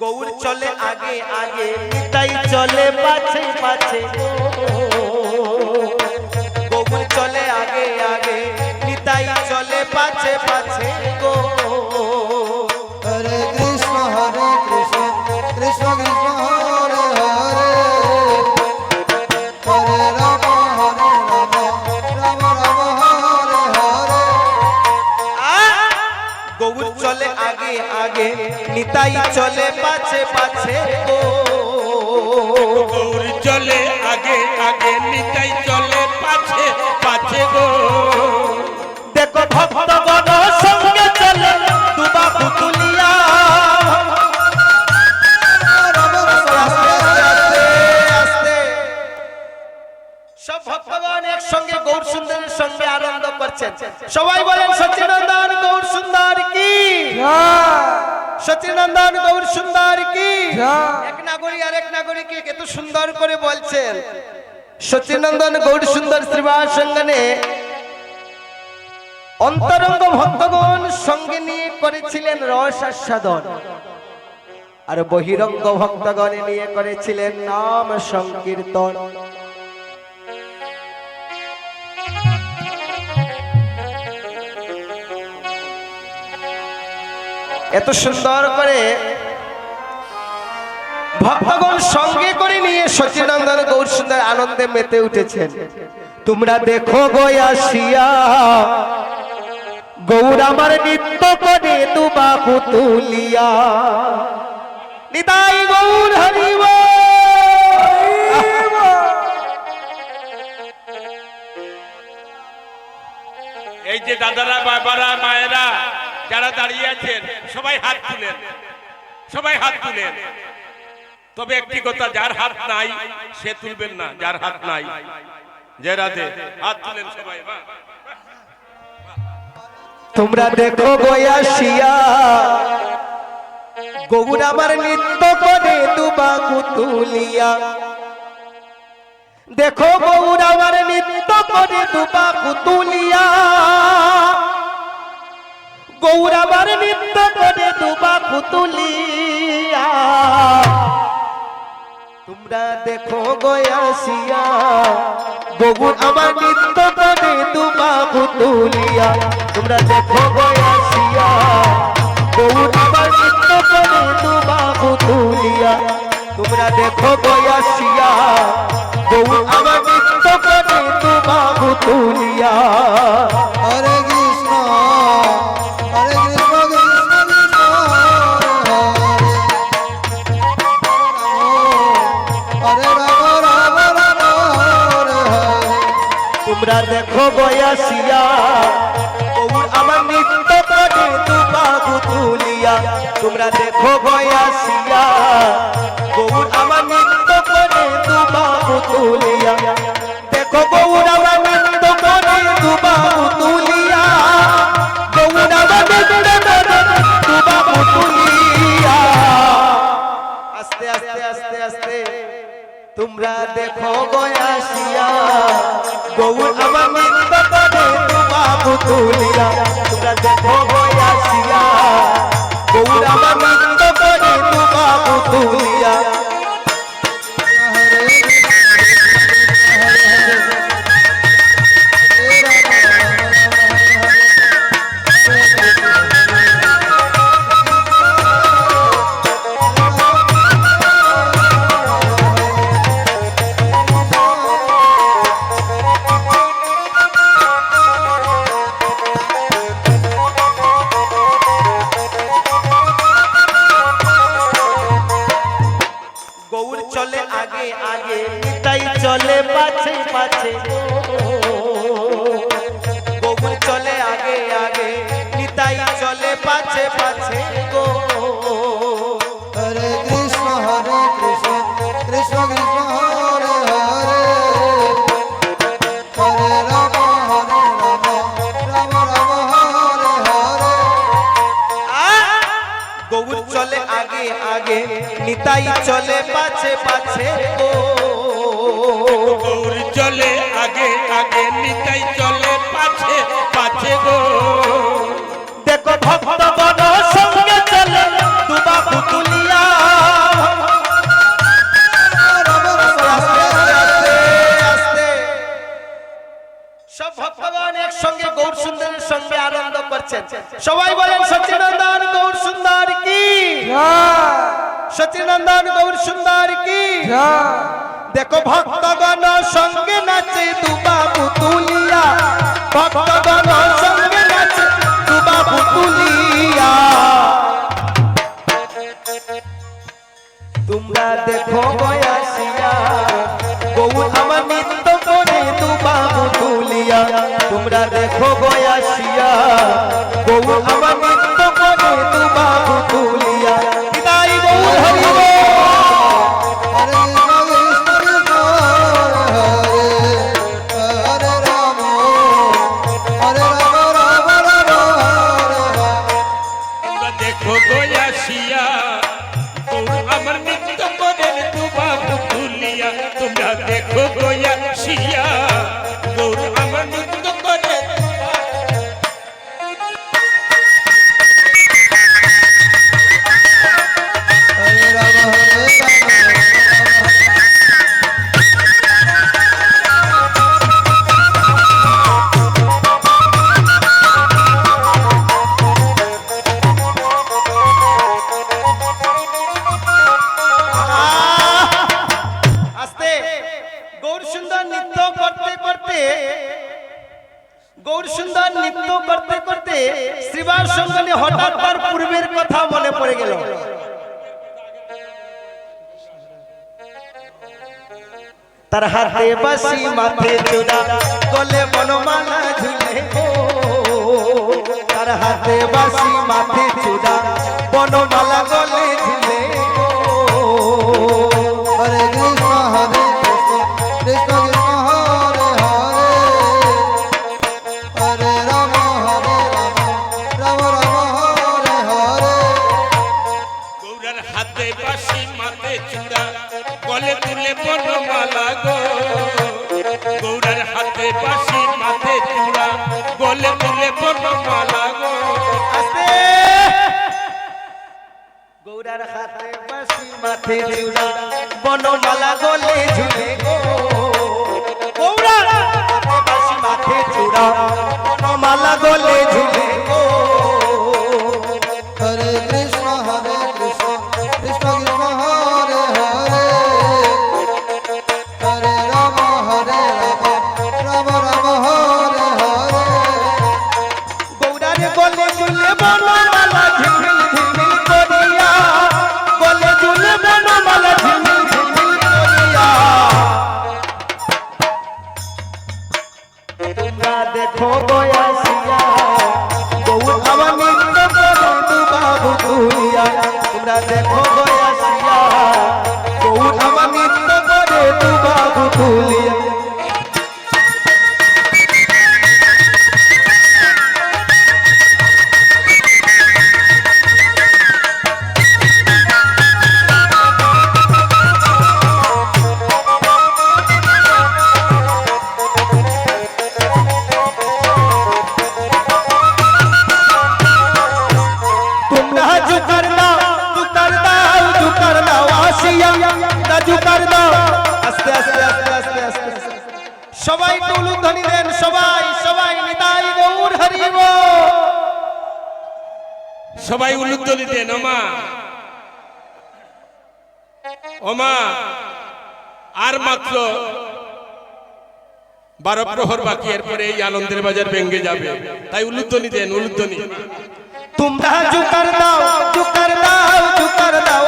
গৌর চলে আগে আগে। নিতাই চলে পাছে পাছে। গৌর চলে আগে আগে। নিতাই চলে পাছে পাছে গো। চলে আগে আগে নিতাই চলে পাছে পাছে ও গৌর চলে আগে আগে নিতাই চলে পাছে পাছে গো। দেখো ভক্তগণ সব একসঙ্গে গৌর সুন্দরের সঙ্গে আনন্দ করছেন। সবাই বলেন সচিনন্দন গৌর সুন্দর কি? সচিনন্দন গৌর সুন্দর কি? এক নাগরিক আর এক নাগরিক এত সুন্দর করে বলছেন। সচিনন্দন গৌর সুন্দর শ্রীবাস সঙ্গনে অন্তরঙ্গ ভক্তগণ সঙ্গে নিয়ে করেছিলেন রস আস্বাদন। আর বহিরঙ্গ ভক্তগণ নিয়ে করেছিলেন নাম সংকীর্তন। এত সুন্দর করে ভক্তগণ সঙ্গে করে নিয়ে সচিনন্দন গৌর সুন্দর আনন্দে মেতে উঠেছেন। তোমরা দেখো গয়াসিয়া গৌর আমার নিত্য করে তুবা পুতুলিয়া নিতাই গৌর হরিব। এই যে দাদারা, বাবারা, মায়েরা যারা দাঁড়িয়ে আছেন, সবাই হাত তুলেন। সবাই হাত তুলেন। তবে একটি কথা, যার হাত নাই, সে তুলবেন না, যার হাত নাই। যে রাধে হাত তুলেন সবাই তোমরা দেখো গয়াসিয়া গৌর আমার নিত্য করে তুবা পুতুলিয়া দেখো গৌর আমার নিত্য করে তুবা পুতুলিয়া গৌর আমার নিত্য করে তুবা পুতুলিয়া। তোমরা দেখো গয়াসিয়া গৌর আমার নিত্য করে তুবা পুতুলিয়া। তোমরা দেখো গয়াসিয়া গৌর আমার নিত্য করে তুবা পুতুলিয়া। তোমরা দেখো গয়াসিয়া গৌর আমার নিত্য করে তুবা পুতুলিয়া। হরে কৃষ্ণ তোমরা দেখো বয়াসিয়া কবুর আমার নিত্য করে তুলিয়া। তোমরা দেখো বয়াসিয়া চলে আগে আগে। নিতাই চলে পাছে পাছে। গৌর চলে আগে আগে। নিতাই চলে পাছে পাছে গো। হরে কৃষ্ণ হরে কৃষ্ণ কৃষ্ণ কৃষ্ণ। চলে আগে আগে। নিতাই চলে পাছে পাছে ও গৌর চলে আগে আগে। নিতাই চলে পাছে পাছে গো। দেখো ভক্ত সব ভক্তগণ একসঙ্গে গৌর সুন্দরের সঙ্গে আনন্দ করছেন। সবাই বলেন, সচিনন্দন গৌর সুন্দর কি? সচিনন্দন গৌর সুন্দর কি? দেখো ভক্তগণ সঙ্গে নাচে দুবাবু তুলিয়া। ভক্তগণ সঙ্গে নাচে দুবাবু তুলিয়া। তোমরা দেখো গয়া গৌ আমার তোমরা দেখো বয়াসিয়া গৌর আমার নিত্য করে দুবাবু তুলিয়া বিদায় গৌর হরি বল। হরে কৃষ্ণ তার হাতে বাসি মাথে চূড়া গলে বনমালা ঝুলে গো তার হাতে বাসি মাথে চূড়া বনমালা গলে ঝুলে হরে কৃষ্ণ হরে কৃষ্ণ কৃষ্ণ কৃষ্ণ হরে হরে। হরে রাম হরে রাম রাম রাম হরে হরে। গৌরার হাতে বাসি মাতে চূড়া, গলে তুলে বনমালা গো। গৌরার হাতে বাসি মাতে চূড়া, গলে তুলে বনমালা গো। আস্তে। গৌরার হাতে বাসি মাথে চূড়া, বনমালা গলে ঝুলে গো। গৌরার হাতে বাসি মাথে চূড়া দেখো বয়াসিয়া বউ আমার নিত্য দুবাবু তোমরা দেখো বয়াসিয়া সবাই উলুদ্দলি দেন ওমা ওমা আর মাত্র বারো প্রহর বাকি এরপরে এই আনন্দের বাজার ভেঙ্গে যাবে। তাই উলুদ্দনি দেন উলুদ্দনি তোমরা জুকার দাও জুকার দাও জুকার দাও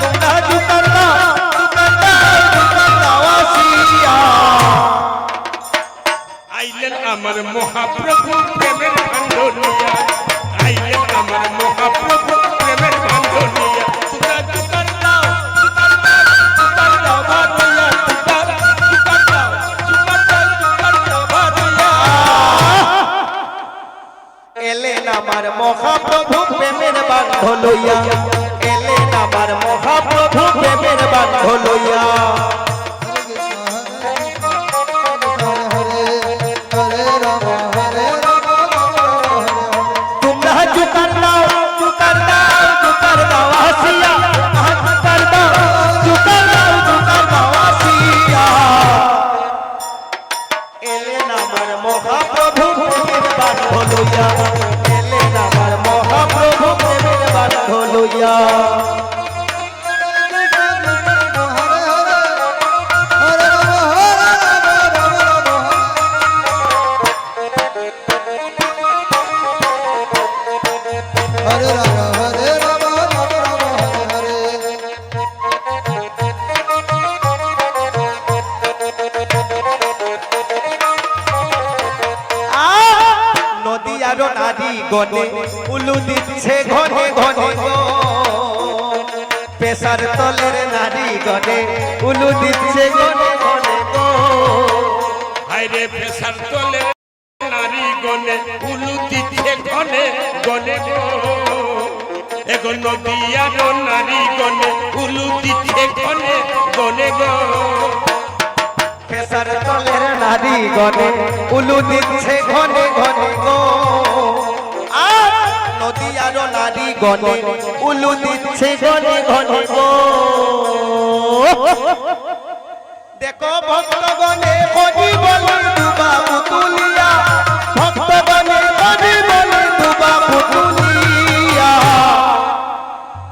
তোমরা জুকার দাও জুকার দাও জুকার দাও আসিয়া। আইলেন আমার মহাপ্রভু প্রেমের ভান্ডনিয়া আইলেন আমার মহাপ্রভু প্রেমের ভারইয়া এলেন আমার মহাপ্রভু প্রেমের বান্ধ লইয়া। এলেন নারী গনে উলু দিচ্ছে ঘনে ঘনে পেশার তলের নারী গনে উলু দিচ্ছে ঘনে ঘনে হাইরে পেশার তলে নারী গনে উলু দিচ্ছে গনে গো। এখন নদিয়ার নারী গনে উলু দিচ্ছে গনে গনে গো। পেশার তলের নারী গনে উলু দিচ্ছে ঘনে ঘনে গো। নদীয়ার নারী গনে উলু দিচ্ছে ঘনে ঘনে গো। দেখো ভক্তগণে হরি বলে দুবা পুতুলিয়া। ভক্তগণে হরি বলে দুবা পুতুলিয়া।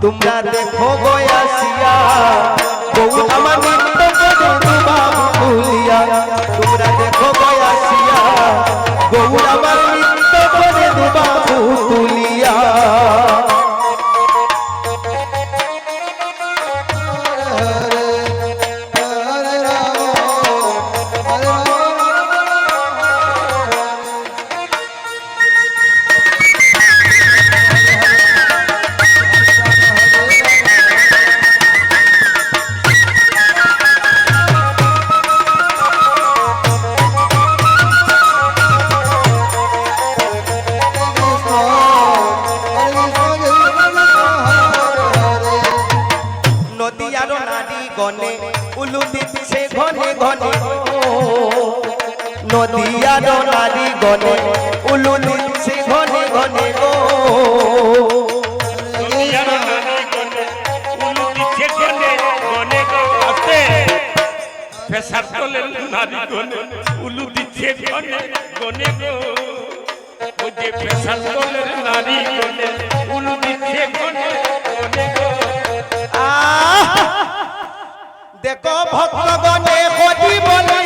তোমরা দেখো গয়াসিয়া বউ আমার নিত্য করে দুবা পুতুলিয়া। নদীয়ার নারী গনে উলু দিচ্ছে ঘনে ঘনে গো পেশার তলে নারী গনে উলু দিচ্ছে গনে গনে গো। ওই যে পেশার তলের নারী গনে উলু দিচ্ছে গনে গনে গো দেখো ভক্তগণে হরি বলে